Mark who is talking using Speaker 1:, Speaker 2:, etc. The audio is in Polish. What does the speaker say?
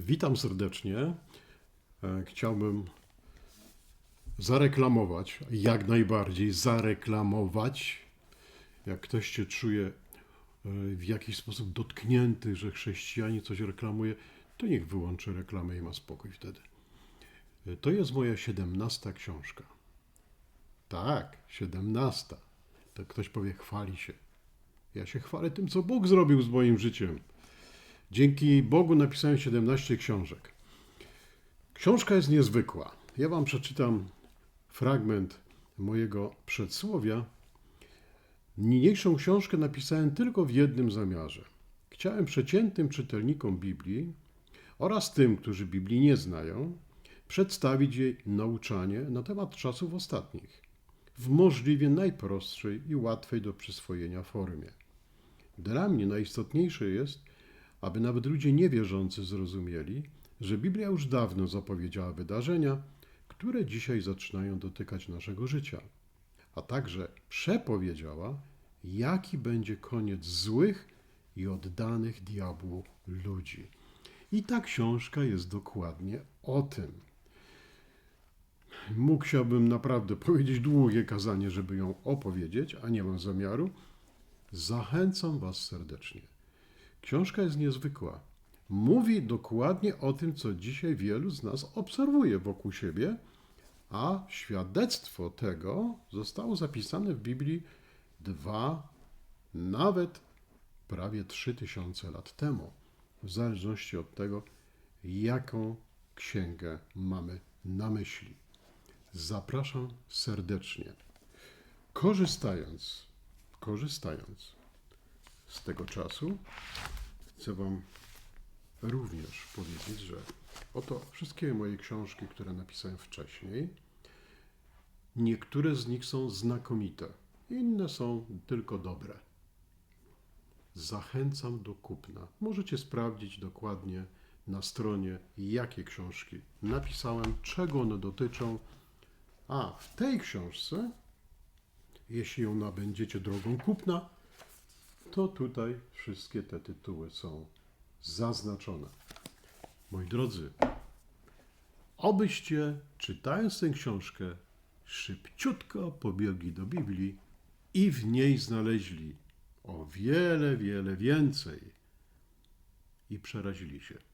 Speaker 1: Witam serdecznie. E, Chciałbym zareklamować, jak najbardziej zareklamować. Jak ktoś się czuje e, w jakiś sposób dotknięty, że chrześcijanie coś reklamuje, to niech wyłączy reklamę i ma spokój wtedy. E, To jest moja siedemnasta książka. Tak, siedemnasta. To ktoś powie, chwali się. Ja się chwalę tym, co Bóg zrobił z moim życiem. Dzięki Bogu napisałem 17 książek. Książka jest niezwykła. Ja Wam przeczytam fragment mojego przedsłowia. Niniejszą książkę napisałem tylko w jednym zamiarze. Chciałem przeciętnym czytelnikom Biblii oraz tym, którzy Biblii nie znają, przedstawić jej nauczanie na temat czasów ostatnich w możliwie najprostszej i łatwej do przyswojenia formie. Dla mnie najistotniejsze jest, aby nawet ludzie niewierzący zrozumieli, że Biblia już dawno zapowiedziała wydarzenia, które dzisiaj zaczynają dotykać naszego życia, a także przepowiedziała, jaki będzie koniec złych i oddanych diabłu ludzi. I ta książka jest dokładnie o tym. Mógłbym naprawdę powiedzieć długie kazanie, żeby ją opowiedzieć, a nie mam zamiaru. Zachęcam Was serdecznie. Książka jest niezwykła. Mówi dokładnie o tym, co dzisiaj wielu z nas obserwuje wokół siebie, a świadectwo tego zostało zapisane w Biblii dwa, nawet prawie trzy tysiące lat temu, w zależności od tego, jaką księgę mamy na myśli. Zapraszam serdecznie. Korzystając, korzystając z tego czasu, chcę Wam również powiedzieć, że oto wszystkie moje książki, które napisałem wcześniej, niektóre z nich są znakomite, inne są tylko dobre. Zachęcam do kupna. Możecie sprawdzić dokładnie na stronie, jakie książki napisałem, czego one dotyczą. A w tej książce, jeśli ją nabędziecie drogą kupna, to tutaj wszystkie te tytuły są zaznaczone. Moi drodzy, obyście czytając tę książkę szybciutko pobiegli do Biblii i w niej znaleźli o wiele, wiele więcej i przerazili się.